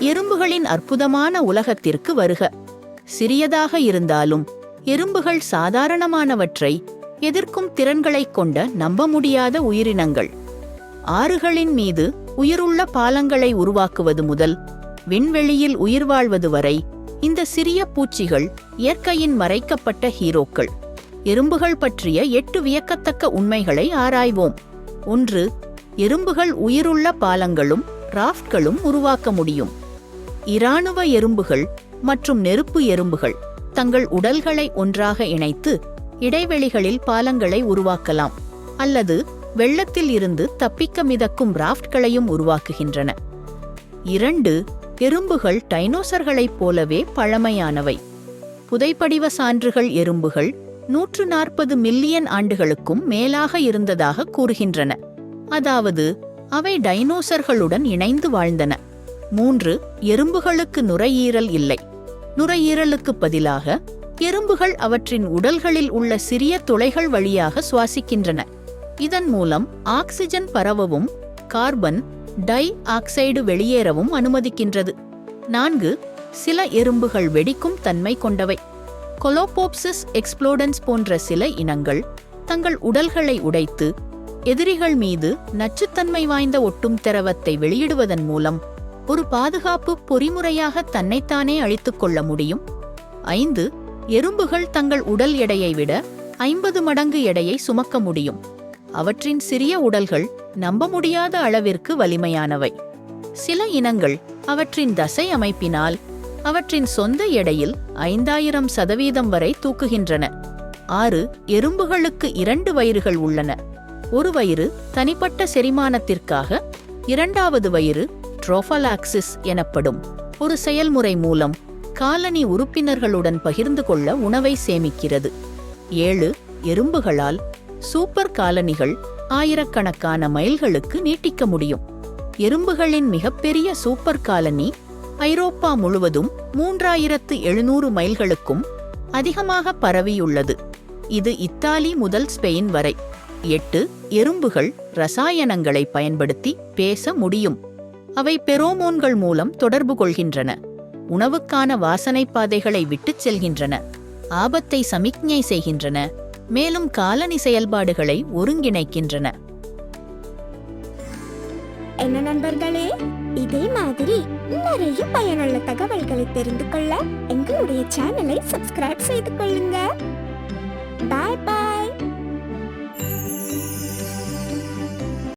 எறும்புகளின் அற்புதமான உலகத்திற்கு வருக. சிறியதாக இருந்தாலும் எறும்புகள் சாதாரணமானவற்றை எதிர்க்கும் திறன்களைக் கொண்ட நம்ப முடியாத உயிரினங்கள். ஆறுகளின் மீது உயிருள்ள பாலங்களை உருவாக்குவது முதல் விண்வெளியில் உயிர் வாழ்வது வரை இந்த சிறிய பூச்சிகள் இயற்கையின் மறைக்கப்பட்ட ஹீரோக்கள். எறும்புகள் பற்றிய எட்டு வியக்கத்தக்க உண்மைகளை ஆராய்வோம். ஒன்று எறும்புகள் உயிருள்ள பாலங்களும் ராஃப்ட்களும் உருவாக்க முடியும். இராணுவ எறும்புகள் மற்றும் நெருப்பு எறும்புகள் தங்கள் உடல்களை ஒன்றாக இணைத்து இடைவெளிகளில் பாலங்களை உருவாக்கலாம் அல்லது வெள்ளத்தில் இருந்து தப்பிக்க மிதக்கும் ராஃப்ட்களையும் உருவாக்குகின்றன. இரண்டு எறும்புகள் டைனோசர்களைப் போலவே பழமையானவை. புதைப்படிவ சான்றுகள் எறும்புகள் நூற்று நாற்பது மில்லியன் ஆண்டுகளுக்கும் மேலாக இருந்ததாக கூறுகின்றன. அதாவது அவை டைனோசர்களுடன் இணைந்து வாழ்ந்தன. மூன்று எறும்புகளுக்கு நுரையீரல் இல்லை. நுரையீரலுக்கு பதிலாக எறும்புகள் அவற்றின் உடல்களில் உள்ள சிறிய துளைகள் வழியாக சுவாசிக்கின்றன. இதன் மூலம் ஆக்சிஜன் பரவவும் கார்பன் டை ஆக்சைடு வெளியேறவும் அனுமதிக்கின்றது. நான்கு சில எறும்புகள் வெடிக்கும் தன்மை கொண்டவை. கொலோபோப்சிஸ் எக்ஸ்ப்ளோடன்ஸ் போன்ற சில இனங்கள் தங்கள் உடல்களை உடைத்து எதிரிகள் மீது நச்சுத்தன்மை வாய்ந்த ஒட்டும் திரவத்தை வெளியிடுவதன் மூலம் ஒரு பாதுகாப்பு பொறிமுறையாக தன்னைத்தானே அழித்துக் கொள்ள முடியும்? ஐந்து எறும்புகள் தங்கள் உடல் எடையை விட ஐம்பது மடங்கு எடையை சுமக்க முடியும். அவற்றின் சிறிய உடல்கள் நம்ப முடியாத அளவிற்கு வலிமையானவை. சில இனங்கள் அவற்றின் தசை அமைப்பினால் அவற்றின் சொந்த எடையில் ஐந்தாயிரம் சதவீதம் வரை தூக்குகின்றன. ஆறு எறும்புகளுக்கு இரண்டு வயிறுகள் உள்ளன. ஒரு வயிறு தனிப்பட்ட செரிமானத்திற்காக இரண்டாவது வயிறு ட்ரோஃபலாக்சிஸ் எனப்படும் ஒரு செயல்முறை மூலம் காலனி உறுப்பினர்களுடன் பகிர்ந்து கொள்ள உணவை சேமிக்கிறது. ஏழு எறும்புகளால் சூப்பர் காலனிகள் ஆயிரக்கணக்கான மைல்களுக்கு நீட்டிக்க முடியும். எறும்புகளின் மிகப்பெரிய சூப்பர் காலனி ஐரோப்பா முழுவதும் மூன்றாயிரத்து எழுநூறு மைல்களுக்கும் அதிகமாக பரவியுள்ளது. இது இத்தாலி முதல் ஸ்பெயின் வரை. எட்டு எறும்புகள் ரசாயனங்களை பயன்படுத்தி பேச முடியும். அவை பெரோமோன்கள் மூலம் தொடர்பு கொள்கின்றன. உணவுக்கான வாசனை பாதைகளை விட்டுச் செல்கின்றன. ஆபத்தை சமிக்ஞை செய்கின்றன. மேலும் காலனி செயல்பாடுகளை ஒருங்கிணைக்கின்றன. என்ன நண்பர்களே? இதே மாதிரி நிறைய பயனுள்ள தகவல்களை தெரிந்து கொள்ள எங்களுடைய சேனலை சப்ஸ்கிரைப் செய்து கொள்ளுங்க. பாய் பாய்.